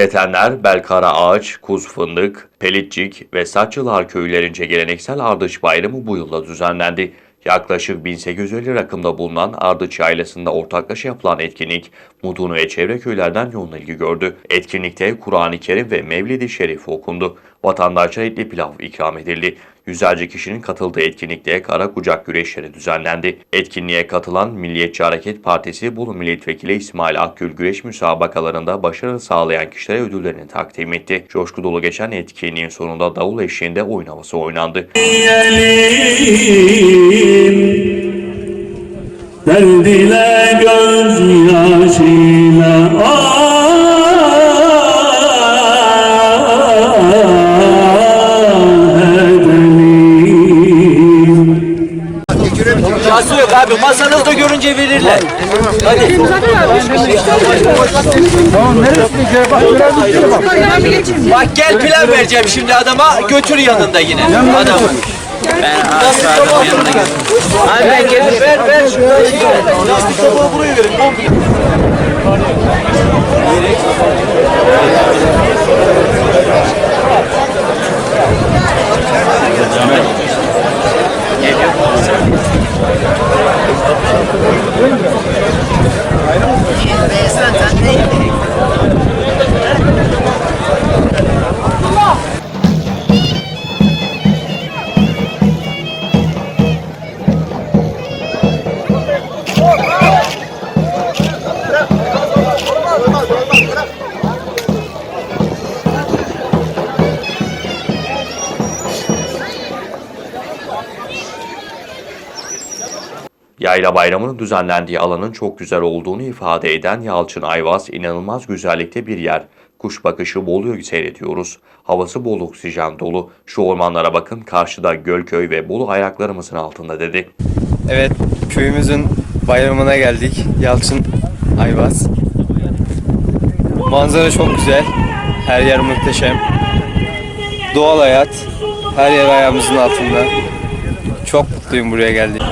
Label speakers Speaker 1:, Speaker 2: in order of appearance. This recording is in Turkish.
Speaker 1: Ketenler, Belkara Ağaç, Kuz Fındık, Pelitcik ve Saççılar köylerince geleneksel Ardıç Bayramı bu yılda düzenlendi. Yaklaşık 1850 rakımda bulunan Ardıç Yaylası'nda ortaklaşa yapılan etkinlik, Mudunu ve çevre köylerden yoğun ilgi gördü. Etkinlikte Kur'an-ı Kerim ve Mevlid-i Şerif okundu. Vatandaşlara etli pilav ikram edildi. Yüzlerce kişinin katıldığı etkinlikte kara kucak güreşleri düzenlendi. Etkinliğe katılan Milliyetçi Hareket Partisi Bolu Milletvekili İsmail Akgül güreş müsabakalarında başarı sağlayan kişilere ödüllerini takdim etti. Coşku dolu geçen etkinliğin sonunda davul eşliğinde oyun havası oynandı.
Speaker 2: Derd ile gözyaşıyla ah
Speaker 3: abi. Masanızda görünce verirler. Hadi. Bak gel plan vereceğim şimdi adama. Götür yanında yine. Adamı. Ben aslanım yanına gel. Abi ben gelip ver ver. Lastik tabağı buraya verin. Komple.
Speaker 1: Yayla Bayramı'nın düzenlendiği alanın çok güzel olduğunu ifade eden Yalçın Ayvaz, inanılmaz güzellikte bir yer. Kuş bakışı Bolu'yu seyrediyoruz. Havası bol oksijen dolu. Şu ormanlara bakın karşıda Gölköy ve Bolu ayaklarımızın altında dedi.
Speaker 4: Evet, köyümüzün bayramına geldik. Yalçın Ayvaz. Manzara çok güzel. Her yer muhteşem. Doğal hayat. Her yer ayağımızın altında. Çok mutluyum buraya geldiğim